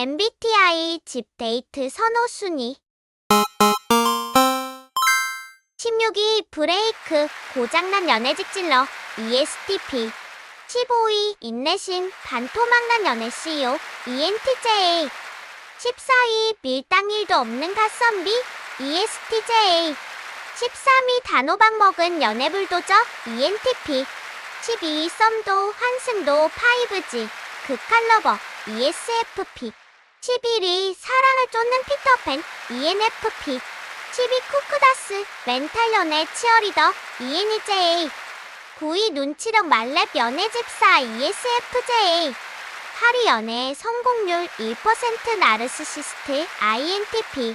MBTI 집 데이트 선호 순위. 16위 브레이크 고장난 연애 직질러 E ESTP 15위 인내심 반토막난 연애 CEO ENTJ 14위 밀당 일도 없는 갓선비 E ESTJ 13위 단호박 먹은 연애 불도저 ENTP 12위 썸도 환승도 5G 극한 러버 E ESFP 11위 사랑을 쫓는 피터팬 E ENFP 10위 쿠쿠다스 멘탈 연애 치어리더 E ENEJ 9위 눈치력 말렙 연애 집사 E ESFJ 8위 연애 성공률 1% 나르시시스트 INTP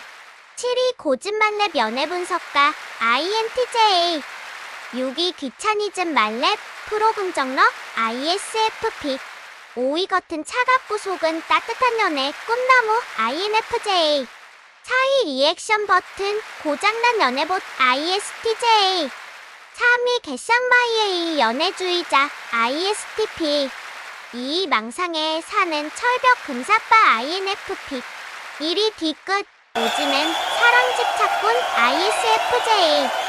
7위 고집 만렙 연애 분석가 INTJ 6위 귀차니즘 말렙 프로 긍정러 ISFP 5위 겉은 차갑고 속은 따뜻한 연애 꿈나무 INFJ 4위 리액션 버튼 고장난 연애봇 ISTJ 3위 개쌍마이의 연애주의자 ISTP 2위 망상에 사는 철벽 금사빠 INFP 1위 뒤끝 오지는 사랑 집착꾼 ISFJ